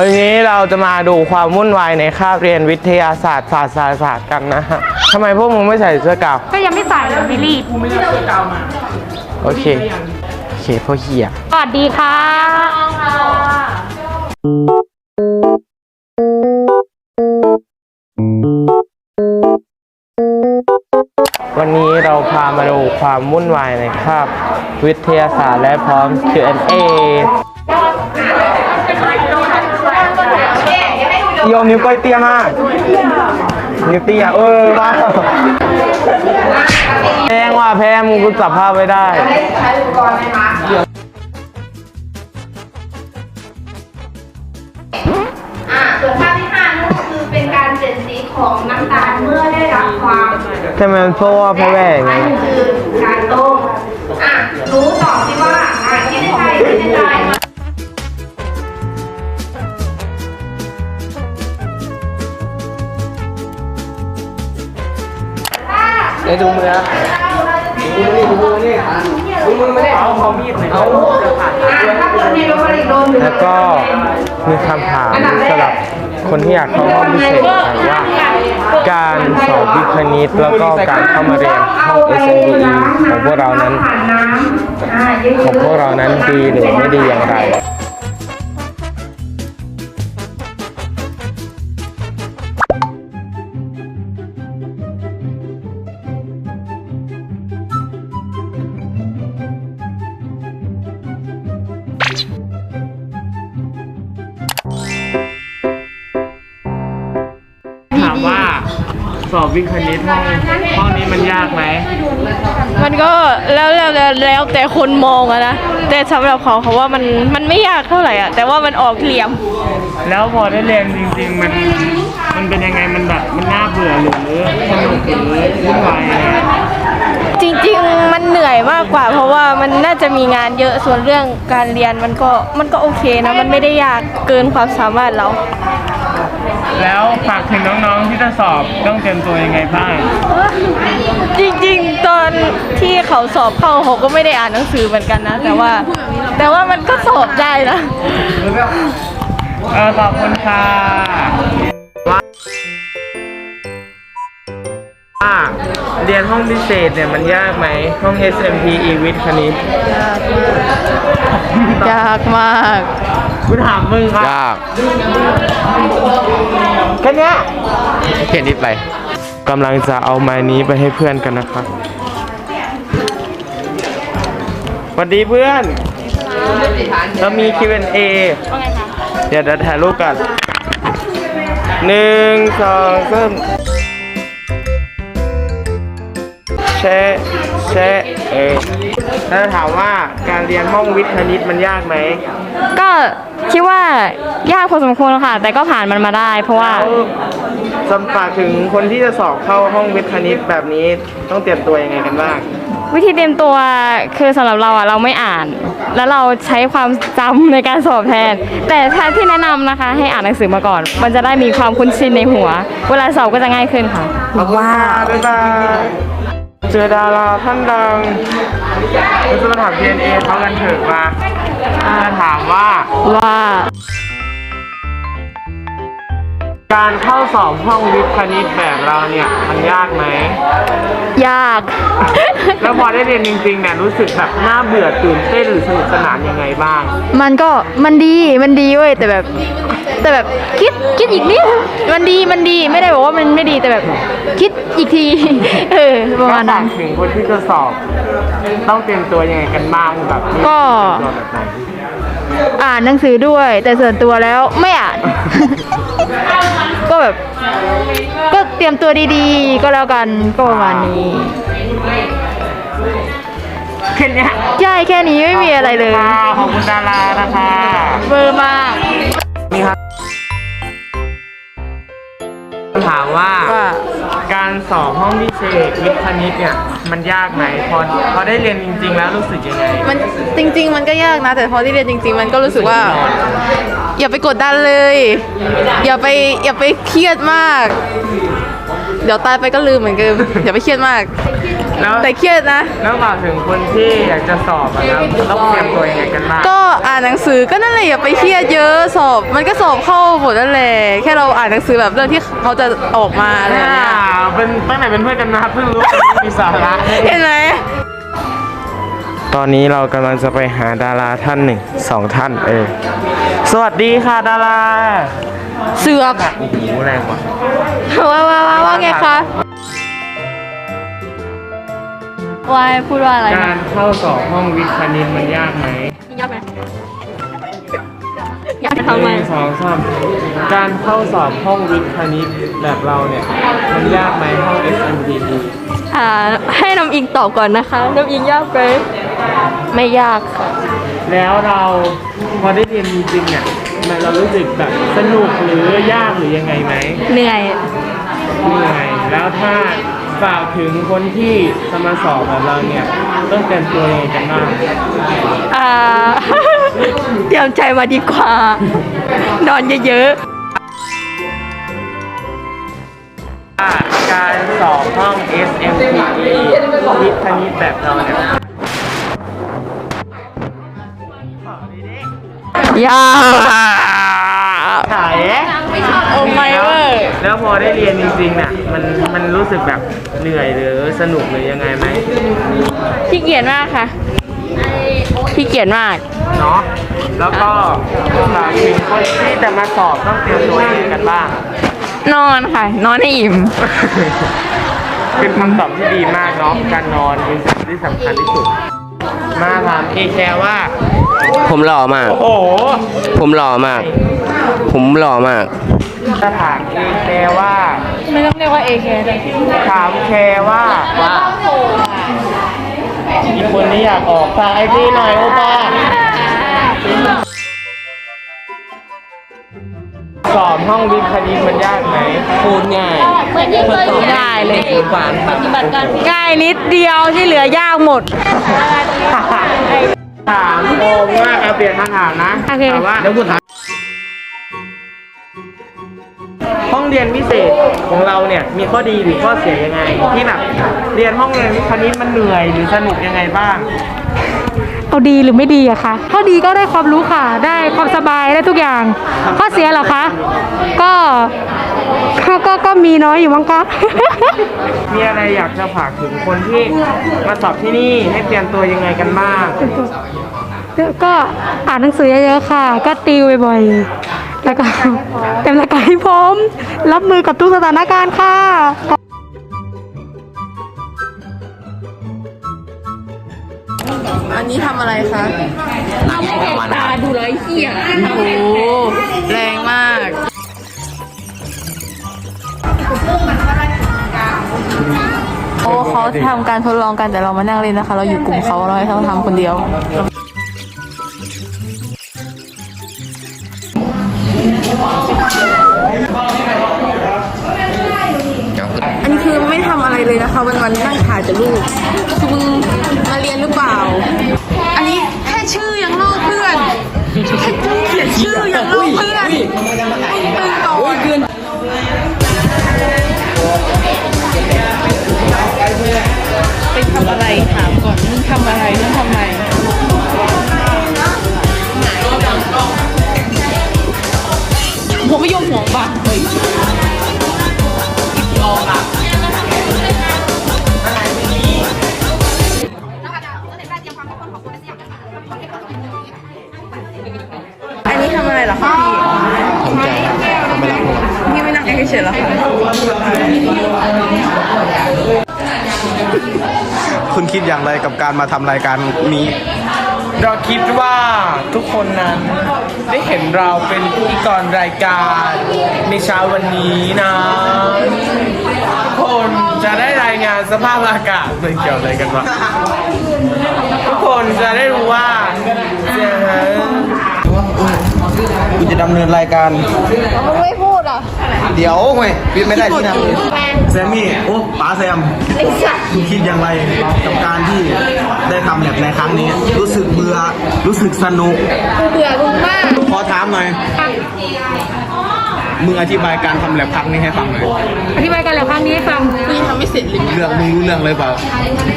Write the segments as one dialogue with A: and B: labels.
A: วันนี้เราจะมาดูความวุ่นวายในคาบเรียนวิทยาศาสตร์ศาสตร์ศาสตร์ศาสตร์กันนะฮะทำไมพวกมึงไม่ใส่เสื้อกาว
B: ก็ยังไม่ใส่เลยไม่รีบ
A: โอเค โอเคพวกเหี้ย
B: สวัสดีค่ะ
A: วันนี้เราพามาดูความวุ่นวายในคาบวิทยาศาสตร์และพร้อม Q&A โยมนิ้วก้อยเตี้ยมาก นิ้วเตี้ยเออว้าวแพงว่ะแพงมึงกูจับภาพไว้ได้
C: อ่าส่วนภาพที่ห้านั่นก็คือเป็นการเปลี่ยนสีของน้ำตาลเมื่อได้รับความ
A: ทำไมมันโซ่ว่าแพ้แหวงไง
C: นั่นคือการต้มอะรู้ ไอ้
A: ดูมือนะดูมือนี่ดูมือนี่ดูมือไม่ได้เอาเขามีดหน่อยเอา
C: อะถ้าเกิดในโรงเรียนโดน
A: แล้วก็มีคำถามสำหรับคนที่อยากเข้าห้องพิเศษถามว่าการสอบวิทย์คณิตแล้วก็การเข้ามาเรียนห้อง SME ของพวกเรานั้น
C: ผ่านน้ำอ่าเยอะ
A: ของพวกเรานั้นดีหรือไม่ดีอย่างไร อบวิทย์คณิตห้องห้องนี้มันยากไหม
D: มันก็แล้วแล้วแล้วแล้วแต่คนมองอะนะแต่สำหรับเขาเขาว่ามันมันไม่ยากเท่าไหร่อะแต่ว่ามันออกเหลี่ยม
A: แล้วพอได้เรียนจริง ๆ มันมันเป็นยังไงมันแบบมันน่าเบื่อหรือสนุกหรือวุ่นวายยังไง
D: จริงๆ มันเหนื่อยมากกว่า เพราะว่ามันน่าจะมีงานเยอะส่วนเรื่องการเรียนมันก็มันก็โอเคนะ มันไม่ได้ยากเกินความสามารถเรา
A: แล้วฝากถึงน้องๆที่จะสอบต้องเตรียมตัวยังไงบ้าง
D: จริงๆ ตอนที่เขาสอบเข้าเขาก็ไม่ได้อ่านหนังสือเหมือนกันนะ แต่ว่า แต่ว่ามันก็สอบได้นะ
A: เออขอบคุณค่ะว่าว่าเรียนห้องพิเศษเนี่ยมันยากไหมห้อง SMP e วิทย์คณิต
D: ยากมาก
A: กูถามมึงครับ
E: ยาก
A: แค่เนี้ย
E: เขียนนิดไป
A: กำลังจะเอาไม้นี้ไปให้เพื่อนกันนะครับสวัสดีเพื่อนเรามี Q&A เดี๋ยวเดี๋ยวถ่ายรูปกันหนึ่งสองสามแชะแชะเออแล้วถามว่าการเรียนห้องวิทย์คณิตมันยากไหม
B: ก็ คิดว่ายากพอสมควรค่ะ แต่ก็ผ่านมันมาได้ เพราะว่า
A: แล้วสำฝากถึงคนที่จะสอบเข้าห้องวิทย์คณิตแบบนี้ต้องเตรียมตัวยังไงกันบ้าง
B: วิธีเตรียมตัวคือสำหรับเราอะเราไม่อ่าน แล้วเราใช้ความจำในการสอบแทน แต่ถ้าที่แนะนำนะคะ ให้อ่านหนังสือมาก่อน มันจะได้มีความคุ้นชินในหัว เวลาสอบก็จะง่ายขึ้นค่ะ
A: ขอบคุณค่ะบ๊ายบายเจอดาราท่านดังเราจะมาถาม DNA เขากันเถอะมาจะถาม ว่า
B: ว่า
A: การเข้าสอบห้องวิทย์คณิตแบบเราเนี่ย มันยากไหม
D: ยาก
A: แล้วพอได้เรียนจริงๆเนี่ยรู้สึกแบบน่าเบื่อตื่นเต้นหรือสนุกสนานยังไงบ้าง
D: มันก็มันดีมันดีเว้ยแต่แบบ แต่แบบคิดคิดอีกนิดมันดีมันดีไม่ได้บอกว่ามันไม่ดีแต่แบบ คิดอีกที เออประมาณนั้น
A: ก็ฝกถึงคนที่จะสอบ ต้องเตรียมตัวยังไงกันบ้างแบบนี้
D: ก็
A: เตรียมตัวแบบไหน
D: อ่านหนังสือด้วย แต่ส่วนตัวแล้วไม่อ่าน ก็แบบ ก็เตรียมตัวดีๆ ก็แล้วกันก็ประมาณนี้
A: แค่เนี้ย
D: ใช่แค่นี้ไม่มีอะไรเลย
A: ค่ะขอบคุณดารานะคะ
D: เบอร์มาก
A: นี่ครับถามว่า
D: ว่า
A: การสอบห้องพิเศษวิทย์คณิตเนี่ยมันยากไหมพอพอได้เรียนจริง ๆ แล้วรู้สึกยังไง
F: มันจริง ๆ มันก็ยากนะ แต่พอที่เรียนจริง ๆ มันก็รู้สึกว่า อย่าไปกดดันเลย อย่าไปอย่าไปเครียดมาก เดี๋ยวตายไปก็ลืมเหมือนเดิม อย่าไปเครียดมาก
A: แล้ว
F: แต่เครียดนะ
A: แล้วฝากถึงคนที่อยากจะสอบอะครับต้องเตรียมตัวยังไงกันบ้าง
F: ก็อ่านหนังสือก็นั่นแหละอย่าไปเครียดเยอะสอบ มันก็สอบเข้าหมดนั่นแหละแค่เราอ่านหนังสือแบบเรื่องที่เขาจะออกมาอะไรอย่างเงี้ย
A: เป็นตั้งแต่เป็นเพื่อนกันมาเพิ่งรู้ว่ามีสาระ
F: เห็นไหม
A: ตอนนี้เรากำลังจะไปหาดาราท่านหนึ่งสองท่านเออสวัสดีค่ะดารา
F: เสือก
A: โอ้โหแรงว่ะ
F: ว่าว่าว่าว่าไงคะ
B: วายพูดว่าอะไร
A: การเข้าสอบห้องวิทย์คณิตมันยากไหม
B: ยากไหมยาก ทำไม
A: หนึ่งสองสามการเข้าสอบห้องวิทย์คณิตแบบเราเนี่ย มันยากไหมห้อง SMDT
B: อ่าให้น้ำอิงตอบก่อนนะคะน้ำอิงยากไหมไม่ยากค่ะ
A: แล้วเราพอได้เรียนจริงๆเนี่ยมันเรารู้สึกแบบสนุกหรือยากหรือยังไงไหม
B: เหนื่อย
A: เหนื่อยแล้วถ้า ฝากถึงคนที่จะมาสอบแบบเราเนี่ยต้องเตรียมตัวยังไงกันบ้าง
B: อ่า เตรียมใจมาดีกว่า นอนเยอะ
A: การสอบห้อง SMPE วิทย์คณิตแบบเราเนี่ย
B: ๆยาก
A: ถ่าย
F: โอ้ไม่เวอร์
A: แล้วพ อได้เรียนจริงๆน่ะมันมันรู้สึกแบบเหนื่อยหรือสนุกหรือยังไงไหม
B: ขี้เกียจมากค่ะขี้เกียจมาก
A: เนาะแล้วก็ฝากถึงคนที่จะมาสอบต้องเตรียมตัวยังไงกันบ้าง
B: นอนค่ะ นอนให้อิ่ม
A: เป็นคำตอบที่ดีมากเนาะการนอนเป็นสิ่งที่สำคัญที่สุด มาถามเอแคร์ว่า
E: ผมหล่อมาก
A: โอ้โห
E: ผมหล่อมาก ผมหล่อมาก
A: จะถามเอแคร์ว่า
F: ไม่ต้องเรียกว่าเอเค
A: ถามแคร์ว่าว่าอีกคนนี้อยากออกฝากไอจีหน่อยโอป้าสอบห้องวิทย์คณิตมันยากไหม
E: พูดง่าย
B: ง่ายเลย
E: หวาน
B: ง่ายนิดเดียวที่เหลือยากหมด
A: ถามโอมมากเอาเปลี่ยนคำถามนะ
B: โอเค
A: ถามว่า
E: เดี๋ยวกูถาม
A: ห้องเรียนพิเศษของเราเนี่ยมีข้อดีหรือข้อเสียยังไง ที่แบบเรียนห้องเรียนคณิตมันเหนื่อยหรือสนุกยังไงบ้าง
G: เอาดีหรือไม่ดีอะคะข้อดีก็ได้ความรู้ค่ะ ได้ความสบายได้ทุกอย่าง ข้อเสียเหรอคะ ก็ก็ก็ก็มีน้อยอยู่มั้งคะ
A: มีอะไรอยากจะฝากถึงคนที่มาสอบที่นี่ให้เตรียมตัวยังไงกันบ้าง
G: ก็อ่านหนังสือเยอะๆค่ะ ก็ติวบ่อยๆ แล้วก็เต็มร่างกายให้พร้อม รับมือกับทุกสถานการณ์ค่ะ
F: อันนี้ทำอะไรคะตาดูไรเหี้ยโอ้โหแรงมากโอ้เขาทำการทดลองกันแต่เรามานั่งเล่นนะคะ เราอยู่กลุ่มเขาเราให้เขาทำคนเดียว เลยนะคะ วันวันนั่งถ่ายแต่รูปคือมึงมาเรียนหรือเปล่า อันนี้แค่ชื่อยังลอกเพื่อนแค่เขียนชื่อยังลอกเพื่อนตึงก่อนไปทำอะไร เฉยๆเหรอคะ
H: คุณคิดอย่างไรกับการมาทำรายการนี้
A: เราคิดว่าทุกคนนั้นได้เห็นเราเป็นพิธีกรรายการในเช้าวันนี้นะทุกคนจะได้รายงานสภาพอากาศมันเกี่ยวอะไรกันวะทุกคนจะได้รู้ว่าเสียง
H: คุณจะดำเนินรายการมึงไม่พู ดอะเดี๋ยวไงพี่ไม่ได้ที่ทำแซมมี่โอ้ป๋าแซมคุณคิดอย่างไรกับการที่ได้ทำแบบในครั้งนี้ รู้สึกเบื่อรู้สึกสนุก
C: เบื่อมึงมาก
H: ขอถามหน่อยมึงอธิบายการทำแลบครั้งนี้ให้ฟังหน่อย
G: อธิบายกันแล้วครั้งนี้ให้ฟัง
F: กูยังทำไม่เสร็จเลย
H: เรื่องมึงรู้เรื่องเลยเปล่า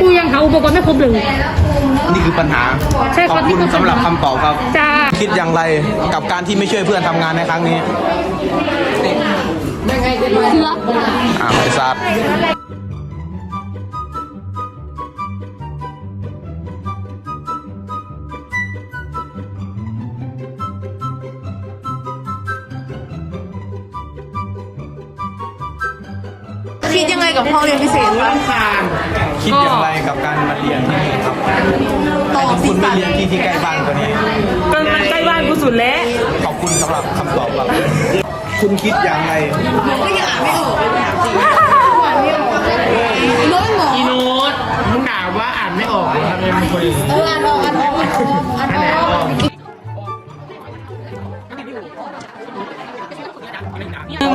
G: กูยังหาอุปกรณ์ไม่ครบเลย
H: นี่คือปัญหา
G: ใช่ค
H: ข
G: รั
H: อ
G: บบ
H: คุณ
G: นี่คือปัญหา
H: สำหรับคำตอบครับ
G: จ้า
H: คิดอย่างไรกับการที่ไม่ช่วยเพื่อนทำงานในครั้งนี้ อ่าไอ้สัตว์
F: คิดยังไงกับห้องเรียนพิเศษวะ
H: คิดอย่างไรกับการมาเรียนที่นี่ครับ
F: ตอบ
H: คุ
F: สิ
H: ณไม่เรียนที่ที่ใกล้บ้านตัวนี้
A: ก็มันใกล้บ้านกูสุดแล้ว
H: ขอบคุณสำหรับคำตอบครับ คุณคิดอย่างไร
F: ก็ยังอ่านไม่ออกเลยถามจริงอ่านไม่ออกน้อยหมอ
A: อีโน้ตมึงด่าว่าอ่านไม่ออกทำไมมึงคน
F: เอออ่านออกอ่านออกอ่านออกอ่านออก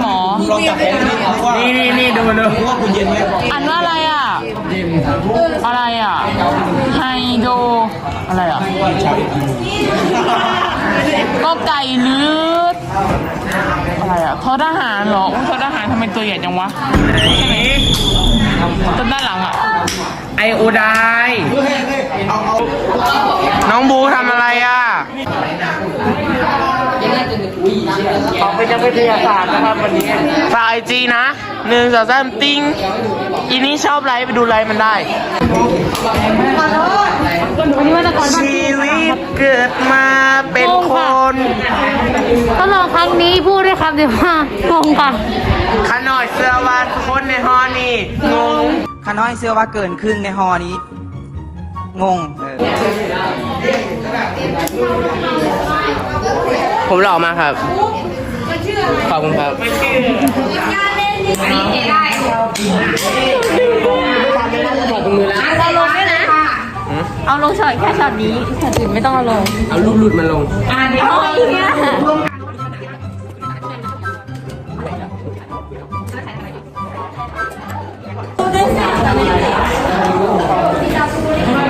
B: หมอ
H: ลองจับผมนี่ว่า
A: นี่นี่นี่ดูดู
H: ว่าคุณเย็นไหม
B: อันว่าอะไรอะอะไรอะไฮโดอะไรอะก็ไก่ลืดอะไรอะทอทหารเหรออุ๊ยทอทหารทำไมตัวใหญ่จังวะต้นด้านหลังอะ
A: ไอโอไดน้องบูทำอะไรอะ ขอเป็นนักวิทยาศาสตร์นะครับวันนี้ฝากไอจีนะหนึ่งสองสามติ้งอีนี่ชอบไลฟ์ไปดูไลฟ์มันได้
G: วันนี้ว่าตะกอนบ้าน
A: ชีวิตเกิดมาเป็นคน
G: ทดลองครั้งนี้พูดด้วยคำเดียวว่างงค่ะ
A: ขน่อยเสื้อวาดคนในฮอนี่งง
I: ข้าน้อยเชื่อว่าเกินครึ่งในฮอนี้งงเออ
E: ผมหล่อมากครับ ขอบคุณครับ
B: เอาลงช็อตแค่ช็อตนี้ช็อตอื่นไม่ต้องเอาลง
E: เอารูปหลุดมาลง
B: อ่านเอาอย่างเงี้ย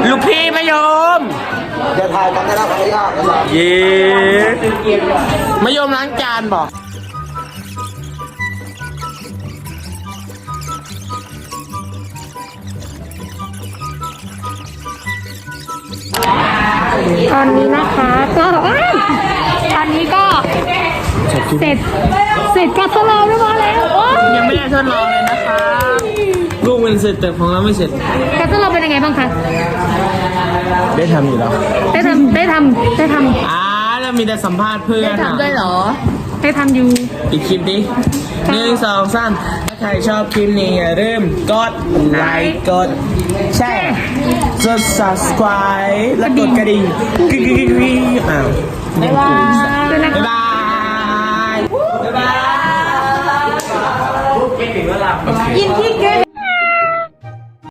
A: ลูกพี่มายม
H: เดี๋ยวถ่ายกันได้แล้วขออนุญาต
A: เย้มายมล้างจานบอก
G: ตอนนี้นะคะก็อ้าวตอนนี้ก็เสร็จเสร็จการทดลองเรียบร้อยแล้วว้าว
A: ยังไม่ได้ทดลองเลยนะคะลูก มันเสร็จแต่ของเราไม่เสร็จ
G: การทดลองเป็นยังไงบ้างคะ
A: ได้ทำอยู่แล้ว
G: ได้ทำได้ทำได้ท
A: อ่าเรามีแต่สัมภาษณ์เพื่อน
B: ทำด้วยเหรอำ
G: ได้ทำอยู่
A: อีกคลิปดิหนึ่งสองสามถ้าใครชอบคลิปนี้อย่าลืมกดไลค์กดแชร์กด subscribe และกดกระดิ่งกริ๊งกริ๊งกริ๊งกริ๊งอ้าว
G: บ๊ายบายด้วยนะ
A: บ๊าย
G: คะ
A: บาย